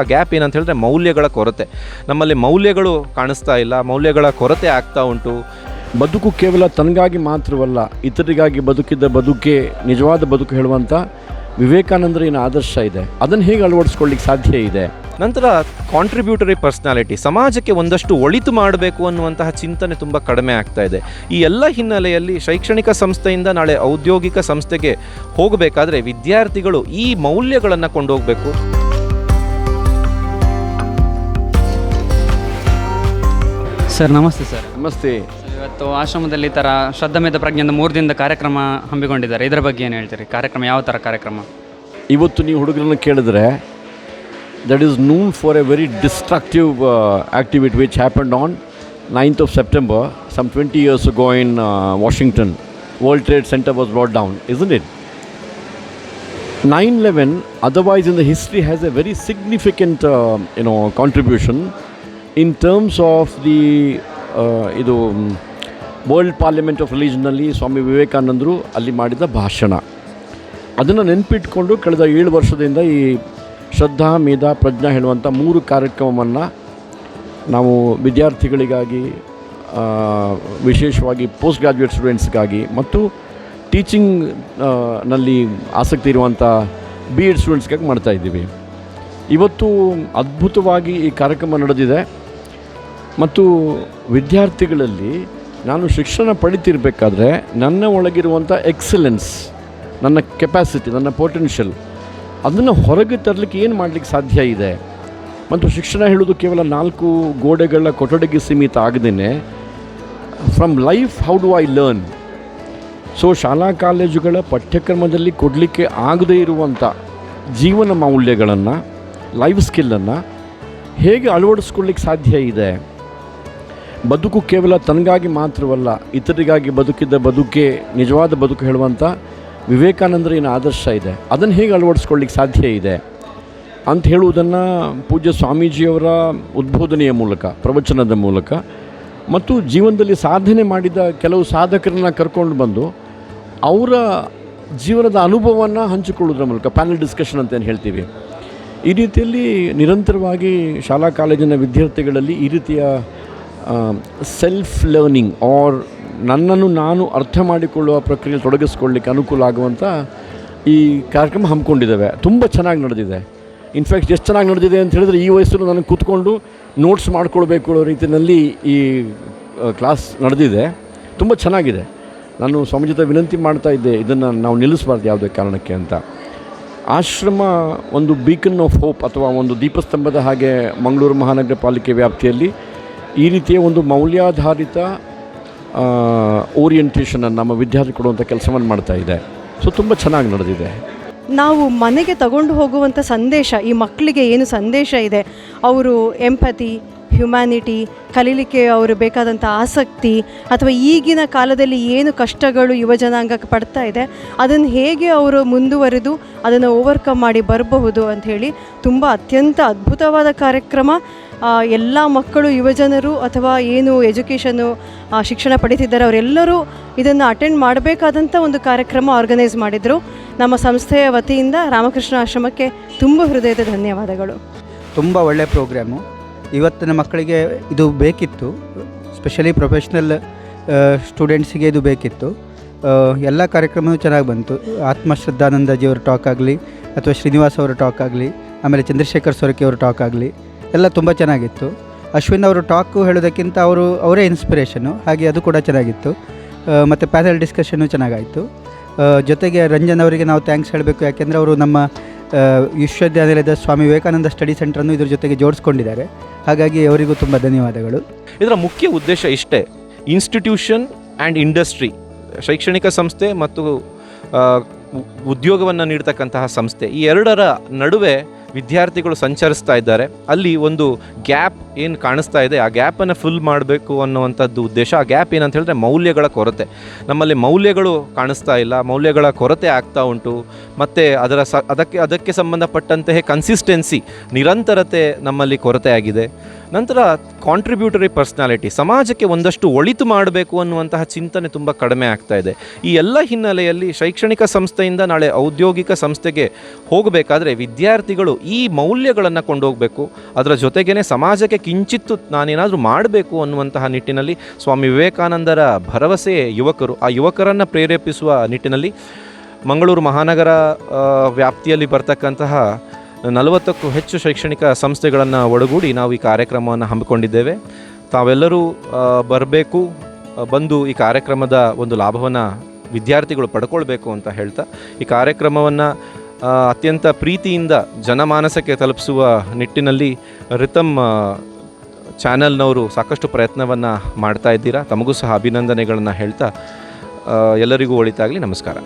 ಆ ಗ್ಯಾಪ್ ಏನಂತ ಹೇಳಿದ್ರೆ ಮೌಲ್ಯಗಳ ಕೊರತೆ. ನಮ್ಮಲ್ಲಿ ಮೌಲ್ಯಗಳು ಕಾಣಿಸ್ತಾ ಇಲ್ಲ ಮೌಲ್ಯಗಳ ಕೊರತೆ ಆಗ್ತಾ ಉಂಟು. ಬದುಕು ಕೇವಲ ತನಗಾಗಿ ಮಾತ್ರವಲ್ಲ ಇತರರಿಗಾಗಿ ಬದುಕಿದ್ದ ಬದುಕೆ ನಿಜವಾದ ಬದುಕು ಹೇಳುವಂಥ ವಿವೇಕಾನಂದರಿನ ಆದರ್ಶ ಇದೆ. ಅದನ್ನು ಹೇಗೆ ಅಳವಡಿಸ್ಕೊಳ್ಳಿಕ್ಕೆ ಸಾಧ್ಯ ಇದೆ? ನಂತರ ಕಾಂಟ್ರಿಬ್ಯೂಟರಿ ಪರ್ಸ್ನಾಲಿಟಿ ಸಮಾಜಕ್ಕೆ ಒಂದಷ್ಟು ಒಳಿತು ಮಾಡಬೇಕು ಅನ್ನುವಂತಹ ಚಿಂತನೆ ತುಂಬ ಕಡಿಮೆ ಆಗ್ತಾ ಇದೆ. ಈ ಎಲ್ಲ ಹಿನ್ನೆಲೆಯಲ್ಲಿ ಶೈಕ್ಷಣಿಕ ಸಂಸ್ಥೆಯಿಂದ ನಾಳೆ ಔದ್ಯೋಗಿಕ ಸಂಸ್ಥೆಗೆ ಹೋಗಬೇಕಾದ್ರೆ ವಿದ್ಯಾರ್ಥಿಗಳು ಈ ಮೌಲ್ಯಗಳನ್ನು ಕೊಂಡೋಗಬೇಕು. ಸರ್ ನಮಸ್ತೆ ಸರ್. ನಮಸ್ತೆ. ಇವತ್ತು ಆಶ್ರಮದಲ್ಲಿ ಈ ಥರ ಶ್ರದ್ಧಮೇಧ ಪ್ರಜ್ಞೆಯಿಂದ ಮೂರು ದಿನದ ಕಾರ್ಯಕ್ರಮ ಹಮ್ಮಿಕೊಂಡಿದ್ದಾರೆ. ಇದರ ಬಗ್ಗೆ ಏನು ಹೇಳ್ತೀರಿ? ಕಾರ್ಯಕ್ರಮ ಯಾವ ಥರ ಕಾರ್ಯಕ್ರಮ? ಇವತ್ತು ನೀವು ಹುಡುಗರನ್ನು ಕೇಳಿದ್ರೆ that is none for a very destructive activity which happened on ninth of September some twenty years go in Washington World Trade Center was brought down is on it 9/11 otherwise in the history has a very significant uh, you know contribution terms of the ಇದು world parliament of ರಿಲೀಜನ್ನಲ್ಲಿ ಸ್ವಾಮಿ ವಿವೇಕಾನಂದರು ಅಲ್ಲಿ ಮಾಡಿದ ಭಾಷಣ. ಅದನ್ನು ನೆನಪಿಟ್ಕೊಂಡು ಕಳೆದ ಏಳು ವರ್ಷದಿಂದ ಈ ಶ್ರದ್ಧಾ, ಮೇಧಾ, ಪ್ರಜ್ಞಾ ಹೇಳುವಂಥ ಮೂರು ಕಾರ್ಯಕ್ರಮವನ್ನು ನಾವು ವಿದ್ಯಾರ್ಥಿಗಳಿಗಾಗಿ ವಿಶೇಷವಾಗಿ ಪೋಸ್ಟ್ ಗ್ರಾಜ್ಯುಯೇಟ್ ಸ್ಟೂಡೆಂಟ್ಸ್ಗಾಗಿ ಮತ್ತು ಟೀಚಿಂಗ್ನಲ್ಲಿ ಆಸಕ್ತಿ ಇರುವಂಥ ಬಿ ಎಡ್ ಸ್ಟೂಡೆಂಟ್ಸ್ಗಾಗಿ ಮಾಡ್ತಾಯಿದ್ದೀವಿ ಇವತ್ತು ಅದ್ಭುತವಾಗಿ ಈ ಕಾರ್ಯಕ್ರಮ ನಡೆದಿದೆ. ಮತ್ತು ವಿದ್ಯಾರ್ಥಿಗಳಲ್ಲಿ ನಾನು ಶಿಕ್ಷಣ ಪಡಿತಿರ್ಬೇಕಾದ್ರೆ ನನ್ನ ಒಳಗಿರುವಂಥ ಎಕ್ಸಲೆನ್ಸ್ ನನ್ನ ಕೆಪಾಸಿಟಿ ನನ್ನ ಪೊಟೆನ್ಷಿಯಲ್ ಅದನ್ನು ಹೊರಗೆ ತರಲಿಕ್ಕೆ ಏನು ಮಾಡಲಿಕ್ಕೆ ಸಾಧ್ಯ ಇದೆ? ಮತ್ತು ಶಿಕ್ಷಣ ಹೇಳೋದು ಕೇವಲ ನಾಲ್ಕು ಗೋಡೆಗಳ ಕೊಠಡಿಗೆ ಸೀಮಿತ ಆಗದೇ from life how do I learn so ಶಾಲಾ ಕಾಲೇಜುಗಳ ಪಠ್ಯಕ್ರಮದಲ್ಲಿ ಕೊಡಲಿಕ್ಕೆ ಆಗದೇ ಇರುವಂಥ ಜೀವನ ಮೌಲ್ಯಗಳನ್ನು ಲೈಫ್ ಸ್ಕಿಲ್ಲನ್ನು ಹೇಗೆ ಅಳವಡಿಸ್ಕೊಳ್ಳಿಕ್ಕೆ ಸಾಧ್ಯ ಇದೆ? ಬದುಕು ಕೇವಲ ತನಗಾಗಿ ಮಾತ್ರವಲ್ಲ, ಇತರರಿಗಾಗಿ ಬದುಕಿದ್ದ ಬದುಕೆ ನಿಜವಾದ ಬದುಕು ಹೇಳುವಂಥ ವಿವೇಕಾನಂದರ ಏನು ಆದರ್ಶ ಇದೆ. ಅದನ್ನು ಹೇಗೆ ಅಳವಡಿಸ್ಕೊಳ್ಳಿಕ್ಕೆ ಸಾಧ್ಯ ಇದೆ? ಅಂತ ಹೇಳುವುದನ್ನು ಪೂಜ್ಯ ಸ್ವಾಮೀಜಿಯವರ ಉದ್ಬೋಧನೆಯ ಮೂಲಕ, ಪ್ರವಚನದ ಮೂಲಕ, ಮತ್ತು ಜೀವನದಲ್ಲಿ ಸಾಧನೆ ಮಾಡಿದ ಕೆಲವು ಸಾಧಕರನ್ನ ಕರ್ಕೊಂಡು ಬಂದು ಅವರ ಜೀವನದ ಅನುಭವವನ್ನು ಹಂಚಿಕೊಳ್ಳೋದ್ರ ಮೂಲಕ ಪ್ಯಾನಲ್ ಡಿಸ್ಕಷನ್ ಅಂತ ಏನು ಹೇಳ್ತೀವಿ. ಈ ರೀತಿಯಲ್ಲಿ ನಿರಂತರವಾಗಿ ಶಾಲಾ ಕಾಲೇಜಿನ ವಿದ್ಯಾರ್ಥಿಗಳಲ್ಲಿ ಈ ರೀತಿಯ ಸೆಲ್ಫ್ ಲರ್ನಿಂಗ್ ಆರ್ ನನ್ನನ್ನು ನಾನು ಅರ್ಥ ಮಾಡಿಕೊಳ್ಳುವ ಪ್ರಕ್ರಿಯೆಯಲ್ಲಿ ತೊಡಗಿಸ್ಕೊಳ್ಳಿಕ್ಕೆ ಅನುಕೂಲ ಆಗುವಂಥ ಈ ಕಾರ್ಯಕ್ರಮ ಹಮ್ಮಿಕೊಂಡಿದ್ದಾವೆ. ತುಂಬ ಚೆನ್ನಾಗಿ ನಡೆದಿದೆ. ಇನ್ಫ್ಯಾಕ್ಟ್ ಎಷ್ಟು ಚೆನ್ನಾಗಿ ನಡೆದಿದೆ ಅಂತ ಹೇಳಿದ್ರೆ ಈ ವಯಸ್ಸಲ್ಲೂ ನನಗೆ ಕೂತ್ಕೊಂಡು ನೋಟ್ಸ್ ಮಾಡ್ಕೊಳ್ಬೇಕು ಅನ್ನೋ ರೀತಿಯಲ್ಲಿ ಈ ಕ್ಲಾಸ್ ನಡೆದಿದೆ. ತುಂಬ ಚೆನ್ನಾಗಿದೆ. ನಾನು ಸಮಾಜದ ವಿನಂತಿ ಮಾಡ್ತಾ ಇದ್ದೆ, ಇದನ್ನು ನಾವು ನಿಲ್ಲಿಸಬಾರ್ದು ಯಾವುದೇ ಕಾರಣಕ್ಕೆ ಅಂತ. ಆಶ್ರಮ ಒಂದು ಬೀಕನ್ ಆಫ್ ಹೋಪ್ ಅಥವಾ ಒಂದು ದೀಪಸ್ತಂಭದ ಹಾಗೆ ಮಂಗಳೂರು ಮಹಾನಗರ ಪಾಲಿಕೆ ವ್ಯಾಪ್ತಿಯಲ್ಲಿ ಈ ರೀತಿಯ ಒಂದು ಮೌಲ್ಯಾಧಾರಿತ ಓರಿಯೆಂಟೇಷನನ್ನು ನಮ್ಮ ವಿದ್ಯಾರ್ಥಿ ಕೊಡುವಂಥ ಕೆಲಸವನ್ನು ಮಾಡ್ತಾ ಇದೆ. ಸೊ ತುಂಬ ಚೆನ್ನಾಗಿ ನಡೆದಿದೆ. ನಾವು ಮನೆಗೆ ತಗೊಂಡು ಹೋಗುವಂಥ ಸಂದೇಶ, ಈ ಮಕ್ಕಳಿಗೆ ಏನು ಸಂದೇಶ ಇದೆ? ಅವರು ಎಂಪತಿ ಹ್ಯುಮ್ಯಾನಿಟಿ ಕಲೀಲಿಕ್ಕೆ ಅವರು ಬೇಕಾದಂಥ ಆಸಕ್ತಿ, ಅಥವಾ ಈಗಿನ ಕಾಲದಲ್ಲಿ ಏನು ಕಷ್ಟಗಳು ಯುವಜನಾಂಗ ಪಡ್ತಾ ಇದೆ, ಅದನ್ನು ಹೇಗೆ ಅವರು ಮುಂದುವರೆದು ಅದನ್ನು ಓವರ್ಕಮ್ ಮಾಡಿ ಬರಬಹುದು ಅಂತ ಹೇಳಿ ತುಂಬ ಅತ್ಯಂತ ಅದ್ಭುತವಾದ ಕಾರ್ಯಕ್ರಮ. ಎಲ್ಲ ಮಕ್ಕಳು, ಯುವಜನರು ಅಥವಾ ಏನು ಎಜುಕೇಷನ್ನು ಶಿಕ್ಷಣ ಪಡೀತಿದ್ದಾರೆ, ಅವರೆಲ್ಲರೂ ಇದನ್ನು ಅಟೆಂಡ್ ಮಾಡಬೇಕಾದಂಥ ಒಂದು ಕಾರ್ಯಕ್ರಮ ಆರ್ಗನೈಸ್ ಮಾಡಿದರು. ನಮ್ಮ ಸಂಸ್ಥೆಯ ವತಿಯಿಂದ ರಾಮಕೃಷ್ಣ ಆಶ್ರಮಕ್ಕೆ ತುಂಬ ಹೃದಯದ ಧನ್ಯವಾದಗಳು. ತುಂಬ ಒಳ್ಳೆಯ ಪ್ರೋಗ್ರಾಮು ಇವತ್ತಿನ ಮಕ್ಕಳಿಗೆ ಇದು ಬೇಕಿತ್ತು. ಸ್ಪೆಷಲಿ ಪ್ರೊಫೆಷ್ನಲ್ ಸ್ಟೂಡೆಂಟ್ಸಿಗೆ ಇದು ಬೇಕಿತ್ತು. ಎಲ್ಲ ಕಾರ್ಯಕ್ರಮವೂ ಚೆನ್ನಾಗಿ ಬಂತು. ಆತ್ಮ ಶ್ರದ್ಧಾನಂದಜಿಯವರ ಟಾಕ್ ಆಗಲಿ, ಅಥವಾ ಶ್ರೀನಿವಾಸ್ ಅವರ ಟಾಕ್ ಆಗಲಿ, ಆಮೇಲೆ ಚಂದ್ರಶೇಖರ್ ಸೊರಕೆ ಅವರ ಟಾಕ್ ಆಗಲಿ. ಎಲ್ಲ ತುಂಬ ಚೆನ್ನಾಗಿತ್ತು. ಅಶ್ವಿನ್ ಅವರು ಟಾಕು ಹೇಳೋದಕ್ಕಿಂತ ಅವರು, ಅವರೇ ಇನ್ಸ್ಪಿರೇಷನು ಹಾಗೆ ಅದು ಕೂಡ ಚೆನ್ನಾಗಿತ್ತು. ಮತ್ತು ಪ್ಯಾನಲ್ ಡಿಸ್ಕಷನ್ನು ಚೆನ್ನಾಗಾಯಿತು. ಜೊತೆಗೆ ರಂಜನ್ ಅವರಿಗೆ ನಾವು ಥ್ಯಾಂಕ್ಸ್ ಹೇಳಬೇಕು. ಯಾಕೆಂದರೆ ಅವರು ನಮ್ಮ ವಿಶ್ವವಿದ್ಯಾನಿಲಯದ ಸ್ವಾಮಿ ವಿವೇಕಾನಂದ ಸ್ಟಡಿ ಸೆಂಟ್ರನ್ನು ಇದ್ರ ಜೊತೆಗೆ ಜೋಡಿಸ್ಕೊಂಡಿದ್ದಾರೆ. ಹಾಗಾಗಿ ಅವರಿಗೂ ತುಂಬ ಧನ್ಯವಾದಗಳು. ಇದರ ಮುಖ್ಯ ಉದ್ದೇಶ ಇಷ್ಟೇ. ಇನ್ಸ್ಟಿಟ್ಯೂಷನ್ ಆ್ಯಂಡ್ ಇಂಡಸ್ಟ್ರಿ ಶೈಕ್ಷಣಿಕ ಸಂಸ್ಥೆ ಮತ್ತು ಉದ್ಯೋಗವನ್ನು ನೀಡ್ತಕ್ಕಂತಹ ಸಂಸ್ಥೆ. ಈ ಎರಡರ ನಡುವೆ ವಿದ್ಯಾರ್ಥಿಗಳು ಸಂಚರಿಸ್ತಾ ಇದ್ದಾರೆ. ಅಲ್ಲಿ ಒಂದು ಗ್ಯಾಪ್ ಏನು ಕಾಣಿಸ್ತಾ ಇದೆ, ಆ ಗ್ಯಾಪನ್ನು ಫುಲ್ ಮಾಡಬೇಕು ಅನ್ನುವಂಥದ್ದು ಉದ್ದೇಶ. ಆ ಗ್ಯಾಪ್ ಏನಂತ ಹೇಳಿದ್ರೆ ಮೌಲ್ಯಗಳ ಕೊರತೆ. ನಮ್ಮಲ್ಲಿ ಮೌಲ್ಯಗಳು ಕಾಣಿಸ್ತಾ ಇಲ್ಲ, ಮೌಲ್ಯಗಳ ಕೊರತೆ ಆಗ್ತಾ ಉಂಟು. ಮತ್ತು ಅದರ ಸ, ಅದಕ್ಕೆ ಅದಕ್ಕೆ ಸಂಬಂಧಪಟ್ಟಂತೆ ಕನ್ಸಿಸ್ಟೆನ್ಸಿ ನಿರಂತರತೆ ನಮ್ಮಲ್ಲಿ ಕೊರತೆ ಆಗಿದೆ. ನಂತರ ಕಾಂಟ್ರಿಬ್ಯೂಟರಿ ಪರ್ಸ್ನಾಲಿಟಿ ಸಮಾಜಕ್ಕೆ ಒಂದಷ್ಟು ಒಳಿತು ಮಾಡಬೇಕು ಅನ್ನುವಂತಹ ಚಿಂತನೆ ತುಂಬ ಕಡಿಮೆ ಆಗ್ತಾ ಇದೆ. ಈ ಎಲ್ಲ ಹಿನ್ನೆಲೆಯಲ್ಲಿ ಶೈಕ್ಷಣಿಕ ಸಂಸ್ಥೆಯಿಂದ ನಾಳೆ ಔದ್ಯೋಗಿಕ ಸಂಸ್ಥೆಗೆ ಹೋಗಬೇಕಾದ್ರೆ ವಿದ್ಯಾರ್ಥಿಗಳು ಈ ಮೌಲ್ಯಗಳನ್ನು ಕೊಂಡೋಗಬೇಕು. ಅದರ ಜೊತೆಗೇ ಸಮಾಜಕ್ಕೆ ಕಿಂಚಿತ್ತು ನಾನೇನಾದರೂ ಮಾಡಬೇಕು ಅನ್ನುವಂತಹ ನಿಟ್ಟಿನಲ್ಲಿ ಸ್ವಾಮಿ ವಿವೇಕಾನಂದರ ಭರವಸೆ ಯುವಕರು. ಆ ಯುವಕರನ್ನು ಪ್ರೇರೇಪಿಸುವ ನಿಟ್ಟಿನಲ್ಲಿ ಮಂಗಳೂರು ಮಹಾನಗರ ವ್ಯಾಪ್ತಿಯಲ್ಲಿ ಬರ್ತಕ್ಕಂತಹ ನಲವತ್ತಕ್ಕೂ ಹೆಚ್ಚು ಶೈಕ್ಷಣಿಕ ಸಂಸ್ಥೆಗಳನ್ನು ಒಳಗೂಡಿ ನಾವು ಈ ಕಾರ್ಯಕ್ರಮವನ್ನು ಹಮ್ಮಿಕೊಂಡಿದ್ದೇವೆ. ತಾವೆಲ್ಲರೂ ಬರಬೇಕು ಬಂದು ಈ ಕಾರ್ಯಕ್ರಮದ ಒಂದು ಲಾಭವನ್ನು ವಿದ್ಯಾರ್ಥಿಗಳು ಪಡ್ಕೊಳ್ಬೇಕು ಅಂತ ಹೇಳ್ತಾ ಈ ಕಾರ್ಯಕ್ರಮವನ್ನು ಅತ್ಯಂತ ಪ್ರೀತಿಯಿಂದ ಜನಮಾನಸಕ್ಕೆ ತಲುಪಿಸುವ ನಿಟ್ಟಿನಲ್ಲಿ ರಿತಮ್ ಚಾನೆಲ್ನವರು ಸಾಕಷ್ಟು ಪ್ರಯತ್ನವನ್ನು ಮಾಡ್ತಾ ಇದ್ದೀರಾ. ತಮಗೂ ಸಹ ಅಭಿನಂದನೆಗಳನ್ನು ಹೇಳ್ತಾ ಎಲ್ಲರಿಗೂ ಒಳಿತಾಗಲಿ. ನಮಸ್ಕಾರ.